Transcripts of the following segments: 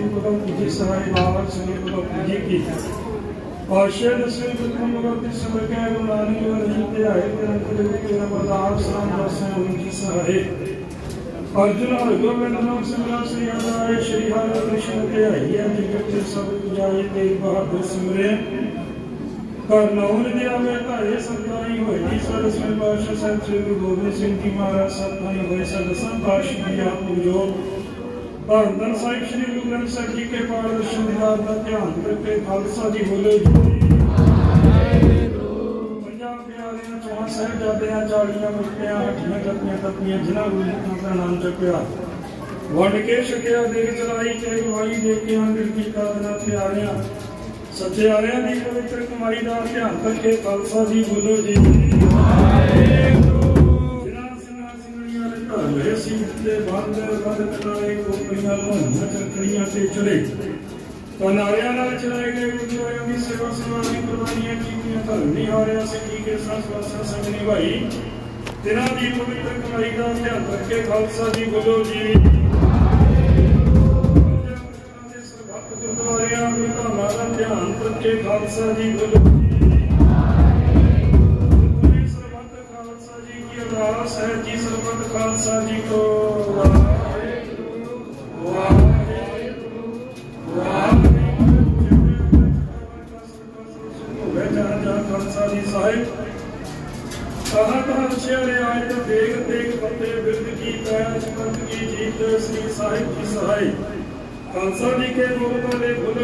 ਫਤਿਹ ਸ਼੍ਰੀ ਗੁਰੂ ਜੀ ਸਹਾਈ ਬਾਬਾ ਸ੍ਰੀ ਗੁਰੂ ਜੀ ਕੀ ਆਸ਼ੇ ਦਸੇ ਪ੍ਰਥਮ ਮਗਰ ਸਮਰ ਕੇ ਗੁਰੂ ਨਾਨਕ ਜੀ ਤੇ ਆਏ ਤੇਰੇ ਤੇ ਤੇਰਾ ਬਰਦਾਸ ਰਾਮ ਦਸੇ ਗੁਰੂ ਜੀ ਸਹਾਈ ਅਰਜੁਨ ਹਰਿ ਗੋਬਿੰਦ ਨਾਮ ਸਿਮਰਨ ਸ੍ਰੀ ਹਰਿ ਸ਼੍ਰੀ ਹਰਿ ਕ੍ਰਿਸ਼ਨ ਤੇ ਆਈ ਹੈ ਜਗਤ ਤੇ ਸਭ ਪੁਜਾਈ ਤੇ ਬਹਾਦਰ ਸਿਮਰੇ ਕਰ ਨੌਨ ਦੇ ਆਵੇ ਧਾਰੇ ਸੰਤਾਈ ਹੋਈ ਸਰ ਸਿੰਘ ਪਾਸ਼ਾ ਸਾਹਿਬ ਸ੍ਰੀ ਗੁਰੂ ਗੋਬਿੰਦ ਸਿੰਘ ਜੀ ਮਹਾਰਾਜ ਸਤਨਾਈ ਹੋਏ ਸਦ ਸੰਤਾਸ਼ ਦੀ ਆਪ ਜੋ ਧੰਨ ਸਾਹਿਬ ਸ੍ਰੀ ਗੁਰੂ ਗ੍ਰੰਥ ਸਾਹਿਬ ਜੀ ਕੇ ਪਾਠ ਦਰਸ਼ਨ ਦੀਦਾਰ ਦਾ ਧਿਆਨ ਕਰਕੇ ਖਾਲਸਾ ਜੀ ਬੋਲੇ ਜੀ। ਪੰਜਾਬ ਪਿਆਰਿਆਂ ਚੌਹਾਂ ਸਾਹਿਬਜ਼ਾਦਿਆਂ ਚਾਲੀਆਂ ਮੁਕਤਿਆਂ ਹੱਡੀਆਂ ਜੱਤੀਆਂ ਤਪੀਆਂ ਜਿਨ੍ਹਾਂ ਨੂੰ ਲਿਖਾਂ ਦਾ ਨਾਮ ਜਪਿਆ। ਵੰਡ ਕੇ ਛਕਿਆ ਦੇਖ ਚਲਾਈ ਤੇ ਗਵਾਈ ਦੇ ਕੇ ਅੰਦਰ ਕੀ ਕਾਦਨਾ ਪਿਆਰਿਆਂ। ਸੱਚਿਆਰਿਆਂ ਦੀ ਪਵਿੱਤਰ ਕਮਾਈ ਦਾ ਧਿਆਨ ਕਰਕੇ ਖਾਲਸਾ ਜੀ ਬੋਲੋ ਜੀ। ਜਿਨ੍ਹਾਂ ਹੋਏ ਸੀ ਤੇ ਬੰਦ ਬੰਦ ਕਰਾਏ ਕੋਪੜੀਆਂ ਲੋਹੀਆਂ ਚੱਕੜੀਆਂ ਤੇ ਚੜੇ ਕਨਾਰਿਆਂ ਨਾਲ ਚਲਾਏ ਗਏ ਗੁਰਦੁਆਰਿਆਂ ਦੀ ਸੇਵਾ ਸਮਾਜੀ ਕੁਰਬਾਨੀਆਂ ਕੀਤੀਆਂ, ਧਰਮ ਨਹੀਂ ਹਾਰਿਆ ਸਿੱਖੀ ਕੇ ਸੰਸ ਵਾਸਾ ਸੰਗ ਨਿਭਾਈ। ਤਿਨਾਂ ਦੀ ਪਵਿੱਤਰ ਕਮਾਈ ਦਾ ਧਿਆਨ ਰੱਖੇ ਖਾਲਸਾ ਜੀ ਬੋਲੋ ਜੀ। ਦੇ ਸਰਬੱਤ ਗੁਰਦੁਆਰਿਆਂ ਦੇ ਧਾਮਾਂ ਦਾ ਧਿਆਨ ਰੱਖੇ ਖਾਲਸਾ ਜੀ ਬੋਲੋ ਜੀ ਕੀ ਅਰਦਾਸ ਹੈ ਜੀ ਸਰਬੱਤ ਖਾਲਸਾ ਜੀ ਕੋ ਵਾਹਿਗੁਰੂ ਵਾਹਿਗੁਰੂ ਵਾਹਿਗੁਰੂ ਵੇ ਜਾ ਜਾ ਖਾਲਸਾ ਜੀ ਸਾਹਿਬ ਕਹਾਂ ਕਹਾਂ ਵਿਚਾਰੇ ਆਏ ਤਾਂ ਦੇਖ ਦੇਖ ਬੰਦੇ ਬਿਰਦ ਕੀ ਪੈਜ ਪੰਥ ਕੀ ਜੀਤ ਸ੍ਰੀ ਸਾਹਿਬ ਕੀ ਸਹਾਈ ਖਾਲਸਾ ਜੀ ਕੇ ਬੋਲ ਵਾਲੇ ਬੋਲੋ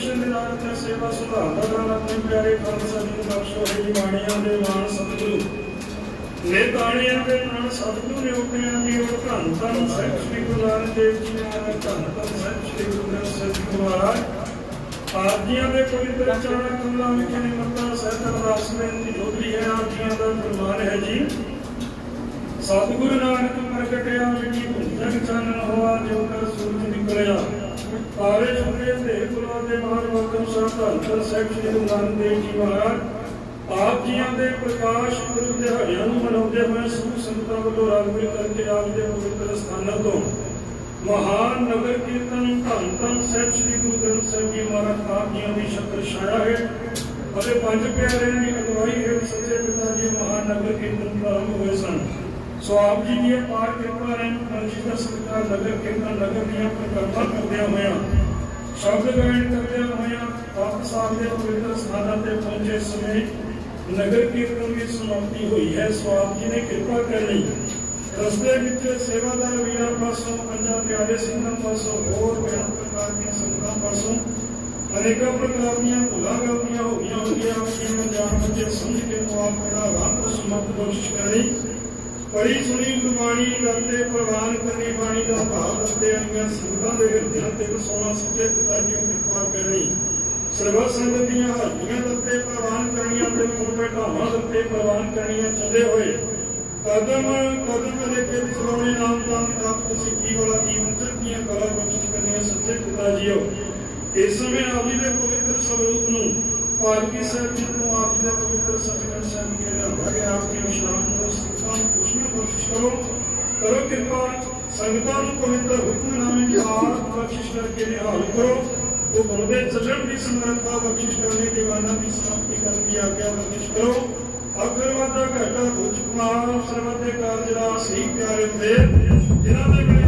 ਦੇ ਖੁੱਲੇ ਤੇ ਸੇਵਾ ਸੁਧਾਰ ਦਾ ਨਾਲ ਆਪਣੇ ਪਿਆਰੇ ਖਾਲਸਾ ਜੀ ਨੂੰ ਬਖਸ਼ੋ ਹੈ ਬਾਣੀਆਂ ਦੇ ਮਾਨ ਸਤਿਗੁਰੂ। ਨੇ ਤਾਣੀਆਂ ਦੇ ਨਾਲ ਸਤਿਗੁਰੂ ਨੇ ਉਪਿਆਂ ਦੀ ਉਹ ਧੰਨ ਧੰਨ ਸਾਹਿਬ ਸ੍ਰੀ ਗੁਰੂ ਨਾਨਕ ਦੇਵ ਜੀ ਨੇ ਧੰਨ ਧੰਨ ਸਾਹਿਬ ਸ੍ਰੀ ਗੁਰੂ ਗ੍ਰੰਥ ਸਾਹਿਬ ਜੀ ਮਹਾਰਾਜ। ਆਪ ਦੇ ਪਵਿੱਤਰ ਚਰਨਾਂ ਕਮਲਾਂ ਵਿਖੇ ਨਿਮਰਤਾ ਸਹਿਤ ਅਰਦਾਸ ਬੇਨਤੀ ਜੋਦਰੀ ਹੈ ਆਪ ਦਾ ਫਰਮਾਨ ਹੈ ਜੀ। ਸਤਿਗੁਰੂ ਨਾਨਕ ਪ੍ਰਗਟਿਆ ਮਿੱਟੀ ਭੁਜਨ ਚਾਨਣ ਹੋਆ, ਜੋ ਕਰ ਸੂਰਜ ਨਿਕਲਿਆ। ਤਾਰੇ ਛੁਪੇ ਤੇ ਗੁਰਾਂ ਦੇ ਮਹਾਨ ਵਕਮ ਸਾਹਿਬ ਧੰਨ ਸਾਹਿਬ ਸ੍ਰੀ ਗੁਰੂ ਨਾਨਕ ਦੇਵ ਜੀ ਮਹਾਰਾਜ। ਆਪ ਜੀਆਂ ਦੇ ਪ੍ਰਕਾਸ਼ ਪੁਰਬ ਦਿਹਾੜਿਆਂ ਨੂੰ ਮਨਾਉਂਦੇ ਹੋਏ ਸਮੂਹ ਸੰਗਤਾਂ ਵੱਲੋਂ ਰਾਗਵਿਰ ਕਰਕੇ ਆਪ ਦੇ ਪਵਿੱਤਰ ਸਥਾਨਾਂ ਤੋਂ ਮਹਾਨ ਨਗਰ ਕੀਰਤਨ ਧੰਨ ਧੰਨ ਸਾਹਿਬ ਸ੍ਰੀ ਗੁਰੂ ਗ੍ਰੰਥ ਸਾਹਿਬ ਜੀ ਮਹਾਰਾਜ ਆਪ ਜੀਆਂ ਦੀ ਸ਼ਕਰ ਛਾਇਆ ਹੈ। ਅਤੇ ਪੰਜ ਪਿਆਰਿਆਂ ਦੀ ਅਗਵਾਈ ਹੇਠ ਸੱਚੇ ਪਿਤਾ ਜੀ ਮਹਾਨ ਨਗਰ ਕੀਰਤਨ ਪ੍ਰਾਰੰਭ ਹੋਏ ਸਨ। ਸੋ ਆਪ ਜੀ ਦੀ ਪਾਰ ਕਿਰਪਾ ਰਹਿਣ ਅਨਸ਼ਿਤ ਸਰਕਾਰ ਨਗਰ ਕੀਰਤਨ ਨਗਰ ਦੀਆਂ ਪ੍ਰਕਰਮਾਂ ਕਰਦਿਆਂ ਹੋਇਆਂ, ਸ਼ਬਦ ਗਾਇਨ ਕਰਦਿਆਂ ਹੋਇਆਂ ਸਾਹਿਬ ਦੇ ਪਵਿੱਤਰ ਸਥਾਨਾਂ ਤੇ ਪਹੁੰਚੇ ਸਮੇਂ ਨਗਰ ਕੀਰਤਨ ਦੀ ਸਮਾਪਤੀ ਹੋਈ ਹੈ, ਸੋ ਆਪ ਜੀ ਨੇ ਕਿਰਪਾ ਕਰਨੀ। ਰਸਤੇ ਵਿੱਚ ਸੇਵਾਦਾਰ ਵੀਰਾਂ ਪਾਸੋਂ, ਪੰਜਾਂ ਪਿਆਰੇ ਸਿੰਘਾਂ ਪਾਸੋਂ, ਹੋਰ ਬਿਆਨ ਪ੍ਰਕਾਰ ਦੀਆਂ ਸੰਗਤਾਂ ਪਾਸੋਂ ਅਨੇਕਾਂ ਪ੍ਰਕਾਰ ਦੀਆਂ ਭੁੱਲਾਂ ਗਲਤੀਆਂ ਹੋ ਗਈਆਂ ਹੋਈਆਂ ਆਪਣੀਆਂ ਜਾਣ ਬੱਚੇ ਸਮਝ ਕੇ ਮੁਆਫ ਕਰਨਾ ਰਾਮ ਤੋਂ ਸਮਤ ਕੋਸ਼ਿਸ਼ ਕਰਨੀ। ਪੜੀ ਸੁਣੀ ਗੁਰਬਾਣੀ ਦਰਤੇ ਪ੍ਰਵਾਨ ਕਰਨੀ ਬਾਣੀ ਦਾ ਭਾਵ ਦੱਸਦੇ ਆਈਆਂ ਸੰਗਤਾਂ ਦੇ ਹਿਰਦਿਆਂ ਤੇ ਵਸਾਉਣਾ ਸੱਚੇ ਪਿਤਾ ਜੀ ਕਿਰਪਾ ਕਰਨੀ। ਸਰਵ ਸੰਗਤ ਦੀਆਂ ਹਾਜ਼ਰੀਆਂ ਦੱਤੇ, ਪ੍ਰਵਾਨ ਕਰਨੀਆਂ ਤੇ ਮੁਰਪੇ ਢਾਵਾਂ ਦੱਤੇ, ਪ੍ਰਵਾਨ ਕਰਨੀਆਂ ਚੱਲੇ ਹੋਏ। ਕਦਮ ਕਦਮ ਲੈ ਕੇ ਚਲਾਉਣੇ ਨਾਮ ਦਾ ਪ੍ਰਾਪਤ ਸਿੱਖੀ ਵਾਲਾ ਜੀਵਨ ਚੜ੍ਹਦੀਆਂ ਕਲਾ ਬਖਸ਼ ਕਰਨੀਆਂ ਸੱਚੇ ਪਿਤਾ ਜੀਓ। ਇਸ ਸਮੇਂ ਆਪ ਜੀ ਦੇ ਪਵਿੱਤਰ ਸਰੂਪ ਨੂੰ ਪਾਲਕੀ ਸਾਹਿਬ ਜੀ ਨੂੰ ਆਪ ਜੀ ਦੇ ਪਵਿੱਤਰ ਸਤਿਗੁਰ ਸਾਹਿਬ ਜੀ ਦੇ ਲਿਆਂਦਾ ਆਪ ਜੀ ਵਿਸ਼ਰਾਮ ਨੂੰ ਸਿੱਖਾਂ ਨੂੰ ਪੁੱਛਣਾ ਬਖਸ਼ ਕਰੋ। ਕਰੋ ਕਿਰਪਾ, ਸੰਗਤਾਂ ਨੂੰ ਪਵਿੱਤਰ ਹੁਕਮਨਾਮੇ ਦੀ ਹਾਲ ਬਖਸ਼ਿਸ਼ ਕਰਕੇ ਨਿਹਾਲ ਕਰੋ। ਉਹ ਬੰਦੇ ਚੱਲਣ ਦੀ ਸਮਰੱਥਾ ਬਖਸ਼ਿਸ਼ ਕਰਨੇ ਦੀਵਾਨਾਂ ਦੀ ਸਮਾਪਤੀ ਕਰਨ ਦੀ ਆਗਿਆ ਬਖਸ਼ਿਸ਼ ਕਰੋ। ਅਖਰ ਵਾਦਾ ਘਟਾ ਭੁਜ ਕੁਮਾਰ ਸਰਵਤ ਕਾਰਜ ਦਾ ਸਹੀ ਪਿਆਰੇ ਹੁੰਦੇ, ਜਿਨ੍ਹਾਂ ਦੇ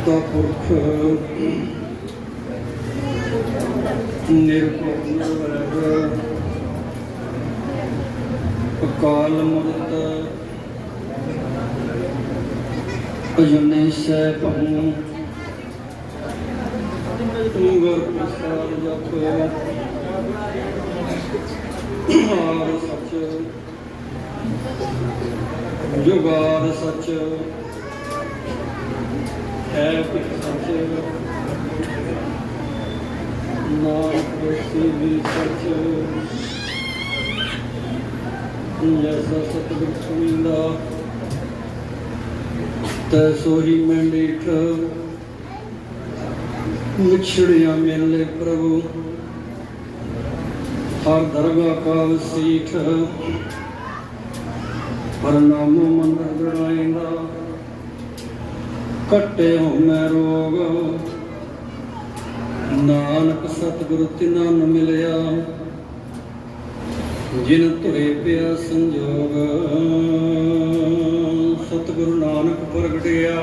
ਕਰਤਾ ਪੁਰਖ ਨਿਰਭਉ ਨਿਰਵੈਰ ਅਕਾਲ ਮੂਰਤ ਅਜੂਨੇ ਸੈਭੰ ਗੁਰ ਪ੍ਰਸਾਦ ਜਪ ਆਰ ਸੱਚ ਜੁਗਾਦ ਸੱਚ ਹੈ ਪਿਤ ਸੱਚ ਨਾਨਕ ਹੋਸੀ ਵੀ ਸੱਚ ਜੈਸਾ ਸਤਿਗੁਰ ਸੁਣੀਂਦਾ ਤੈ ਸੋਹੀ ਮੈਂ ਡੀਠ ਵਿਛੜਿਆ ਮਿਲੇ ਪ੍ਰਭੂ ਹਰ ਦਰਗਾ ਕਾ ਪਰ ਪਰਨਾਮੋ ਮੰਦਰ ਗੜਾਇਂਦਾ ਕੱਟੇ ਹੋ ਮੈਂ ਰੋਗ। ਨਾਨਕ ਸਤਿਗੁਰ ਤਿਨਾਂ ਨੂੰ ਮਿਲਿਆ, ਜਿਨ ਧੁਰੇ ਪਿਆ ਸੰਜੋਗ। ਸਤਿਗੁਰੂ ਨਾਨਕ ਪ੍ਰਗਟਿਆ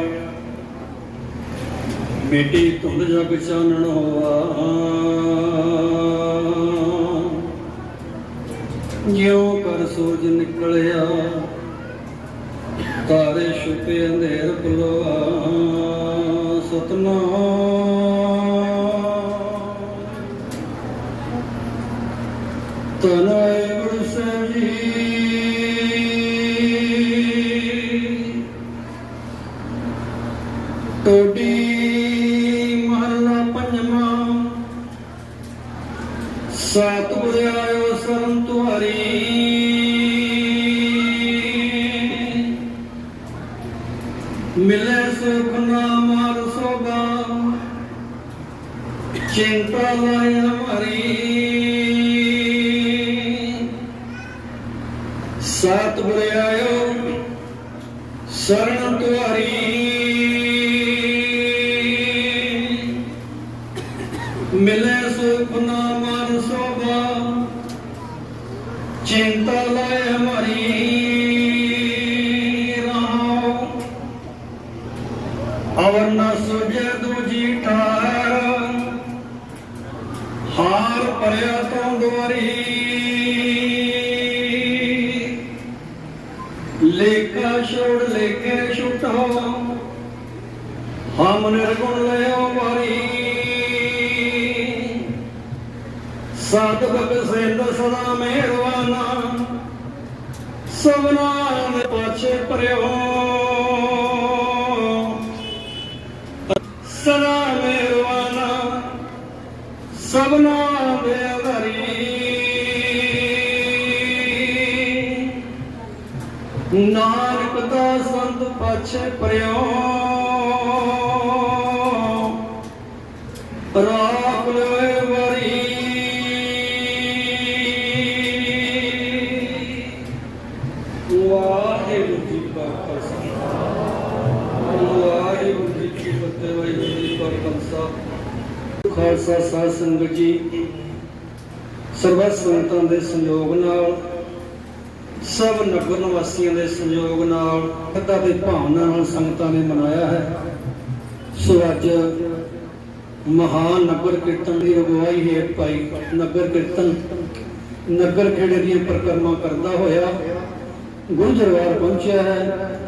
ਬੇਟੀ ਧੁੰਦ ਜਗ ਚਾਨਣ ਹੋਆ। ਜਿਉ ਕਰ ਸੂਰਜ ਨਿਕਲਿਆ ਤਾਰੇ ਛੁਪੇ ਅੰਧੇਰ ਖਲੋਆ ਸਤਨਾਮ। ਤਨ ਮਿਲੇ ਸੁਖ ਨਾਮ ਹਰ ਸੋਭਾ। ਚਿੰਤਾ ਲਾਇ ਹਮਾਰੀ ਸਤਿਗੁਰ ਆਇਓ ਸਰਨ ਤੁਹਾਰੀ ਮਿਲੇ ਸੁਖ ਨਾਮ ਹਾਰ ਪਰਿਆ ਤੋਂ ਦੁਆਰੀ ਲੇਖਾ ਛੋੜ ਲੇਖੇ ਛੁਟੋ। ਹਮ ਨਿਰਗੁਣ ਲਿਓ ਮਾਰੀ ਸਤ ਬਗ ਸਿੰਧ ਸਦਾ ਮਿਹਰਵਾਨਾ ਸਭਨਾ ਦੇ ਪਾਛੇ ਪਰਿਓ ਸਭਨਾ ਦੇ ਨਾਨਕ ਦਾ ਸੰਤ ਪਾਛੇ ਪਰਿਓ। ਰਾ ਖਾਲਸਾ ਸਾਧ ਸੰਗਤ ਜੀ ਸਰਬੱਤ ਸੰਗਤਾਂ ਦੇ ਸੰਯੋਗ ਨਾਲ, ਸਭ ਨਗਰ ਨਿਵਾਸੀਆਂ ਦੇ ਸੰਯੋਗ ਨਾਲ ਖੱਦਾ ਦੇ ਭਾਵਨਾ ਨਾਲ ਸੰਗਤਾਂ ਨੇ ਮਨਾਇਆ ਹੈ। ਸੋ ਅੱਜ ਮਹਾਨ ਨਗਰ ਕੀਰਤਨ ਦੀ ਅਗਵਾਈ ਹੇਠ ਭਾਈ ਨਗਰ ਕੀਰਤਨ। ਨਗਰ ਖੇੜੇ ਦੀਆਂ ਪ੍ਰਕਰਮਾ ਕਰਦਾ ਹੋਇਆ ਗੁਰੂ ਦਰਬਾਰ ਪਹੁੰਚਿਆ ਹੈ।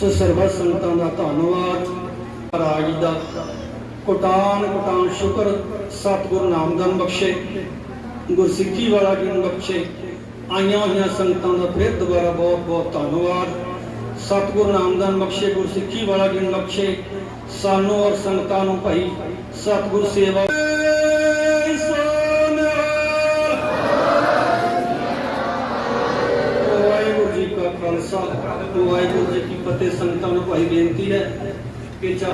ਸੋ ਸਰਬੱਤ ਸੰਗਤਾਂ ਦਾ ਧੰਨਵਾਦ। ਰਾਜ ਦਾ ਕੋਟਾਨ ਕੋਟਾਨ ਸ਼ੁਕਰ, ਸਤਿਗੁਰੂ ਨਾਮਦਾਨ ਬਖਸ਼ੇ ਗੁਰਸਿੱਖੀ ਵਾਲਾ ਗਿਣ ਬਖਸ਼ੇ, ਆਈਆਂ ਹੋਈਆਂ ਸੰਗਤਾਂ ਦਾ ਫਿਰ ਦੁਬਾਰਾ ਬਹੁਤ ਬਹੁਤ ਧੰਨਵਾਦ। ਸਤਿਗੁਰੂ ਨਾਮਦਾਨ ਬਖਸ਼ੇ ਗੁਰਸਿੱਖੀ ਵਾਲਾ ਗਿਣ ਬਖਸ਼ੇ, ਸਾਨੂੰ ਔਰ ਸੰਗਤਾਂ ਨੂੰ ਭਾਈ ਸਤਿਗੁਰ ਸੇਵਾ। ਵਾਹਿਗੁਰੂ ਜੀ ਕਾ ਖਾਲਸਾ, ਵਾਹਿਗੁਰੂ ਜੀ ਕੀ ਫਤਿਹ। ਸੰਗਤਾਂ ਨੂੰ ਭਾਈ ਬੇਨਤੀ ਹੈ ਕਿ ਚਾ